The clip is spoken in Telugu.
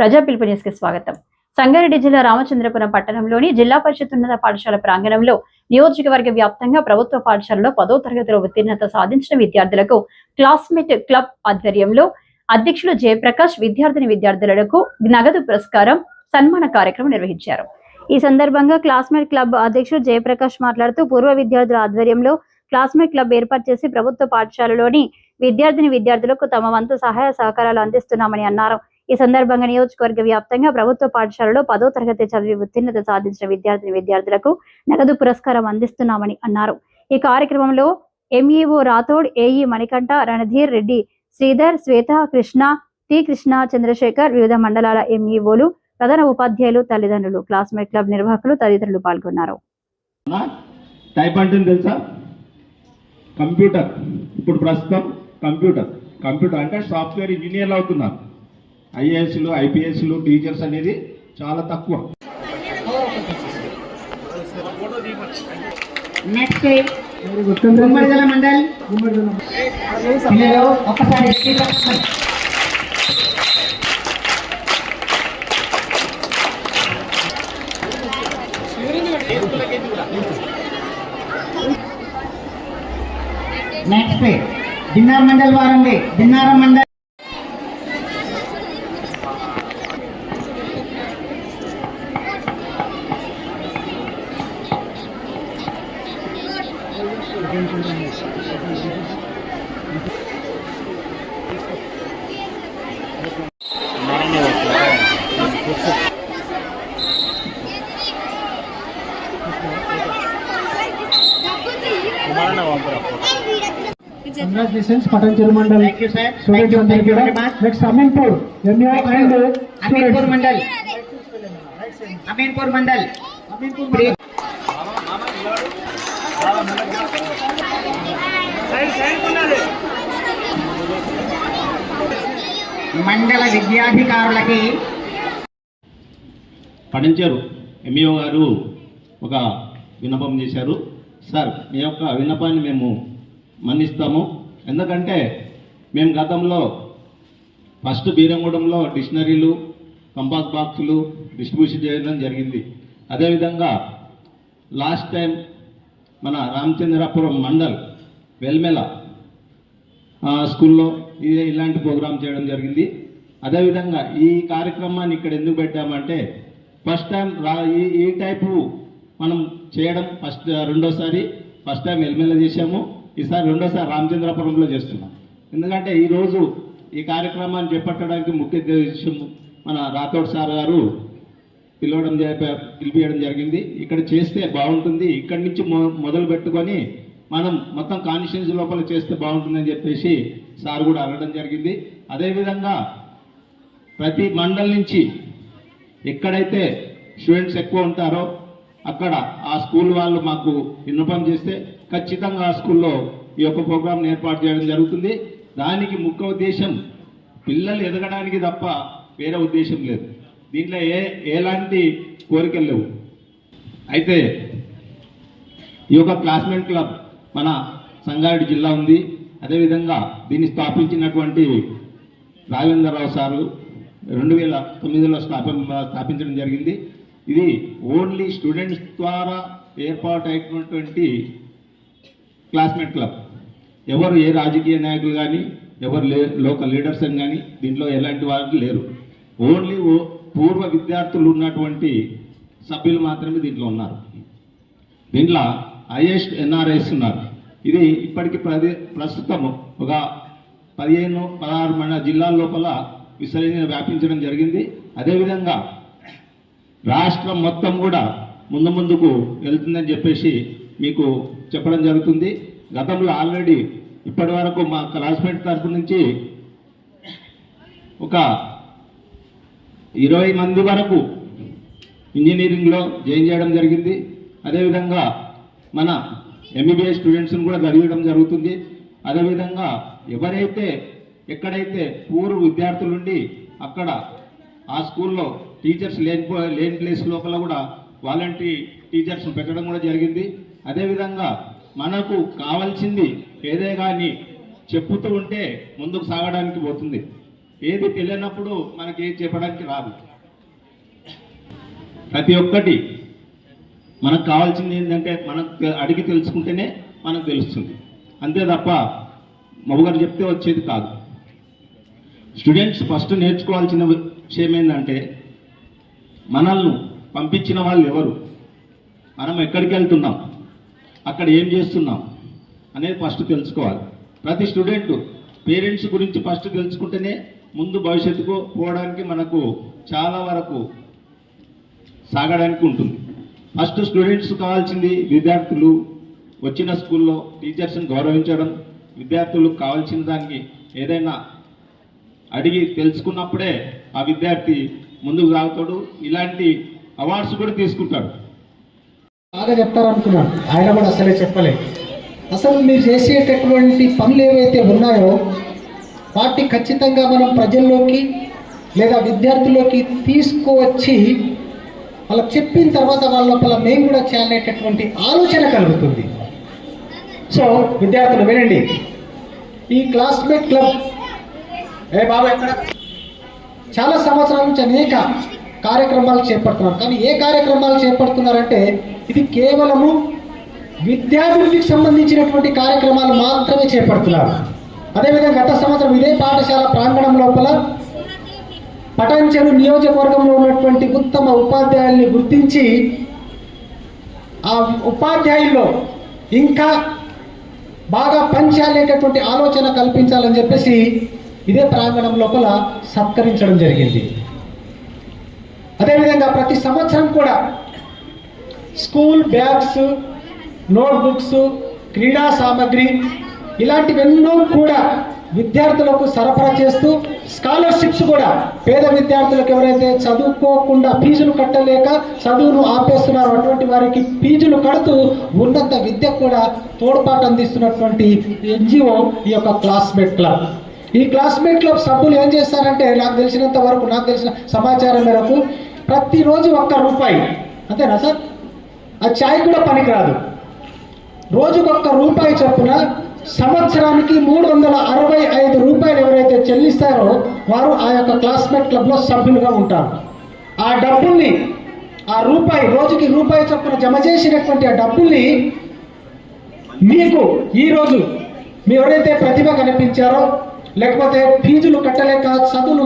ప్రజా పిలుపు న్యూస్కి స్వాగతం. సంగారెడ్డి జిల్లా రామచంద్రపురం పట్టణంలోని జిల్లా పరిషత్ ఉన్నత పాఠశాల ప్రాంగణంలో నియోజకవర్గ వ్యాప్తంగా ప్రభుత్వ పాఠశాలలో పదో తరగతిలో ఉత్తీర్ణత సాధించిన విద్యార్థులకు క్లాస్మేట్ క్లబ్ ఆధ్వర్యంలో అధ్యక్షులు జయప్రకాష్ విద్యార్థిని విద్యార్థులకు నగదు పురస్కారం సన్మాన కార్యక్రమం నిర్వహించారు. ఈ సందర్భంగా క్లాస్మేట్ క్లబ్ అధ్యక్షుడు జయప్రకాష్ మాట్లాడుతూ పూర్వ విద్యార్థుల ఆధ్వర్యంలో క్లాస్మేట్ క్లబ్ ఏర్పాటు చేసి ప్రభుత్వ పాఠశాలలోని విద్యార్థిని విద్యార్థులకు తమ వంతు సహాయ సహకారాలు అందిస్తున్నామని అన్నారు. ఈ సందర్భంగా నియోజకవర్గ వ్యాప్తంగా ప్రభుత్వ పాఠశాలలో పదో తరగతి చదివి ఉత్తీర్ణత సాధించిన విద్యార్థిని విద్యార్థులకు నగదు పురస్కారం అందిస్తున్నామని అన్నారు. ఈ కార్యక్రమంలో MEO Rathod AE Manikantha Ranadheer Reddy Sridhar Swetha Krishna T Krishna Chandrasekhar వివిధ మండలాల ఎంఈఓలు ప్రధాన ఉపాధ్యాయులు తల్లిదండ్రులు క్లాస్మేట్ క్లబ్ నిర్వాహకులు తదితరులు పాల్గొన్నారు. టైప్ అంటే తెలుసా? కంప్యూటర్. ఇప్పుడు ప్రస్తుతం కంప్యూటర్. కంప్యూటర్ అంటే సాఫ్ట్వేర్ ఇంజనీర్లు అవుతున్నారు. ఐఏఎస్లు ఐపీఎస్లు టీచర్స్ అనేది చాలా తక్కువ. నెక్స్ట్ గుమ్మడిదల మండల్. పిల్లలు ఒక్కసారి స్పీకర్ పట్టుకోండి. Next Dinnar mandal వారండి. Dinnaram mandal congratulations Patan Chiru Mandal thank you sir thank you thank you very much next Aminpur MO and Aminpur Mandal Aminpur Mandal Aminpur Mandal మండల విద్యాధికారులకి పఠించారు ఎంఈఓ గారు ఒక విన్నపం చేశారు. సార్ మీ యొక్క విన్నపాన్ని మేము మన్నిస్తాము. ఎందుకంటే మేము గతంలో ఫస్ట్ బీరంగూడెంలో డిక్షనరీలు కంపాస్ బాక్సులు డిస్ట్రిబ్యూషన్ చేయడం జరిగింది. అదేవిధంగా లాస్ట్ టైం మన రామచంద్రాపురం మండల్ వెల్మెల స్కూల్లో ఇది ఇలాంటి ప్రోగ్రామ్ చేయడం జరిగింది. అదేవిధంగా ఈ కార్యక్రమాన్ని ఇక్కడ ఎందుకు పెట్టామంటే ఫస్ట్ టైం రా ఈ ఈ టైపు మనం చేయడం ఫస్ట్ రెండోసారి ఫస్ట్ టైం ఎల్మెల చేసాము ఈసారి రెండోసారి రామచంద్రపురంలో చేస్తున్నాం. ఎందుకంటే ఈరోజు ఈ కార్యక్రమాన్ని చేపట్టడానికి ముఖ్య ఉద్దేశం మన రాథోడ్ సార్ గారు పిలవడం పిలిపియడం జరిగింది. ఇక్కడ చేస్తే బాగుంటుంది. ఇక్కడి నుంచి మొ- మొదలు పెట్టుకొని మనం మొత్తం కాన్స్టిట్యూన్సీ లోపల చేస్తే బాగుంటుందని చెప్పేసి సార్ కూడా అడగడం జరిగింది. అదేవిధంగా ప్రతి మండల్ నుంచి ఎక్కడైతే స్టూడెంట్స్ ఎక్కువ ఉంటారో అక్కడ ఆ స్కూల్ వాళ్ళు మాకు విన్నపం చేస్తే ఖచ్చితంగా ఆ స్కూల్లో ఈ యొక్క ప్రోగ్రామ్ని ఏర్పాటు చేయడం జరుగుతుంది. దానికి ముఖ్య ఉద్దేశం పిల్లలు ఎదగడానికి తప్ప వేరే ఉద్దేశం లేదు. దీంట్లో ఏ ఎలాంటి కోరికలు లేవు. అయితే ఈ యొక్క క్లాస్మేట్ క్లబ్ మన సంగారెడ్డి జిల్లా ఉంది. అదేవిధంగా దీన్ని స్థాపించినటువంటి రాజేంద్రరావు సారు రెండు వేల తొమ్మిదిలో స్థాపన స్థాపించడం జరిగింది. ఇది ఓన్లీ స్టూడెంట్స్ ద్వారా ఏర్పాటు అయినటువంటి క్లాస్మేట్ క్లబ్. ఎవరు ఏ రాజకీయ నాయకులు కానీ ఎవరు లే లోకల్ లీడర్స్ అని కానీ దీంట్లో ఎలాంటి వారు లేరు. ఓన్లీ ఓ పూర్వ విద్యార్థులు ఉన్నటువంటి సభ్యులు మాత్రమే దీంట్లో ఉన్నారు. దీంట్లో హైయెస్ట్ ఎన్ఆర్ఐస్ ఉన్నారు. ఇది ఇప్పటికి ప్రది ప్రస్తుతం ఒక పదిహేను పదహారు మన జిల్లాల లోపల విస్తరణ వ్యాపించడం జరిగింది. అదేవిధంగా రాష్ట్రం మొత్తం కూడా ముందు ముందుకు వెళ్తుందని చెప్పేసి మీకు చెప్పడం జరుగుతుంది. గతంలో ఆల్రెడీ ఇప్పటి వరకు మా క్లాస్మేట్ తరఫు నుంచి ఒక ఇరవై మంది వరకు ఇంజనీరింగ్లో జాయిన్ చేయడం జరిగింది. అదేవిధంగా మన ఎంబీబీఎస్ స్టూడెంట్స్ని కూడా చదివడం జరుగుతుంది. అదేవిధంగా ఎవరైతే ఎక్కడైతే పూర్వ విద్యార్థులుండి అక్కడ ఆ స్కూల్లో టీచర్స్ లేని పో- లేని ప్లేస్ లోపల కూడా వాలంటీ టీచర్స్ పెట్టడం కూడా జరిగింది. అదేవిధంగా మనకు కావాల్సింది ఏదే కానీ చెప్పుతూ ఉంటే ముందుకు సాగడానికి పోతుంది. ఏది తెలియనప్పుడు మనకి ఏది చెప్పడానికి రాదు. ప్రతి ఒక్కటి మనకు కావాల్సింది ఏంటంటే మనకు అడిగి తెలుసుకుంటేనే మనకు తెలుస్తుంది. అంతే తప్ప మగగారు చెప్తే వచ్చేది కాదు. స్టూడెంట్స్ ఫస్ట్ నేర్చుకోవాల్సిన విషయం ఏంటంటే మనల్ని పంపించిన వాళ్ళు ఎవరు? మనం ఎక్కడికి వెళ్తున్నాం? అక్కడ ఏం చేస్తున్నాం? అనేది ఫస్ట్ తెలుసుకోవాలి. ప్రతి స్టూడెంట్ పేరెంట్స్ గురించి ఫస్ట్ తెలుసుకుంటేనే ముందు భవిష్యత్తుకు పోవడానికి మనకు చాలా వరకు సాగడానికి ఉంటుంది. ఫస్ట్ స్టూడెంట్స్ కావాల్సింది విద్యార్థులు వచ్చిన స్కూల్లో టీచర్స్ని గౌరవించడం విద్యార్థులకు కావాల్సిన దానికి ఏదైనా అడిగి తెలుసుకున్నప్పుడే ఆ విద్యార్థి ముందుకు సాగుతాడు. ఇలాంటి అవార్డ్స్ కూడా తీసుకుంటాడు. బాగా చెప్తారనుకున్నాను. ఆయన కూడా అసలే చెప్పలేదు అసలు మీరు చేసేటటువంటి పనులు ఏవైతే ఉన్నాయో వాటిని ఖచ్చితంగా మనం ప్రజల్లోకి లేదా విద్యార్థుల్లోకి తీసుకువచ్చి వాళ్ళకి చెప్పిన తర్వాత వాళ్ళ లోపల మేము కూడా చేయాలనేటటువంటి ఆలోచన కలుగుతుంది. సో విద్యార్థులు వినండి. ఈ క్లాస్మేట్ క్లబ్ ఏ బాబా ఎక్కడ? చాలా సంవత్సరాల నుంచి అనేక కార్యక్రమాలు చేపడుతున్నారు. కానీ ఏ కార్యక్రమాలు చేపడుతున్నారంటే ఇది కేవలము విద్యాభివృద్ధికి సంబంధించినటువంటి కార్యక్రమాలు మాత్రమే చేపడుతున్నారు. అదేవిధంగా గత సంవత్సరం ఇదే పాఠశాల ప్రాంగణం లోపల పటాంచెరు నియోజకవర్గంలో ఉన్నటువంటి ఉత్తమ ఉపాధ్యాయుల్ని గుర్తించి ఆ ఉపాధ్యాయుల్లో ఇంకా బాగా పనిచేయాలనేటటువంటి ఆలోచన కల్పించాలని చెప్పేసి ఇదే ప్రాంగణం లోపల సత్కరించడం జరిగింది. అదేవిధంగా ప్రతి సంవత్సరం కూడా స్కూల్ బ్యాగ్స్ నోట్బుక్స్ క్రీడా సామాగ్రి ఇలాంటివెన్నో కూడా విద్యార్థులకు సరఫరా చేస్తూ స్కాలర్షిప్స్ కూడా పేద విద్యార్థులకు ఎవరైతే చదువుకోకుండా ఫీజులు కట్టలేక చదువును ఆపేస్తున్నారో అటువంటి వారికి ఫీజులు కడుతూ ఉన్నత విద్య కూడా తోడ్పాటు అందిస్తున్నటువంటి ఎన్జిఓ ఈ యొక్క క్లాస్మేట్ క్లబ్. ఈ క్లాస్మేట్ క్లబ్ సభ్యులు ఏం చేస్తారంటే నాకు తెలిసినంత వరకు నాకు తెలిసిన సమాచారం మేరకు ప్రతిరోజు ఒక్క రూపాయి. అంతేనా సార్? ఆ ఛాయ్ కూడా పనికిరాదు. రోజుకొక్క రూపాయి చొప్పున సంవత్సరానికి మూడు వందల అరవై ఐదు రూపాయలు ఎవరైతే చెల్లిస్తారో వారు ఆ యొక్క క్లాస్మేట్ క్లబ్లో సభ్యులుగా ఉంటారు. ఆ డబ్బుల్ని ఆ రూపాయి రోజుకి రూపాయి చొప్పున జమ చేసినటువంటి ఆ డబ్బుల్ని మీకు ఈరోజు మీ ఎవరైతే ప్రతిభ కనిపించారో లేకపోతే ఫీజులు కట్టలేక చదువులు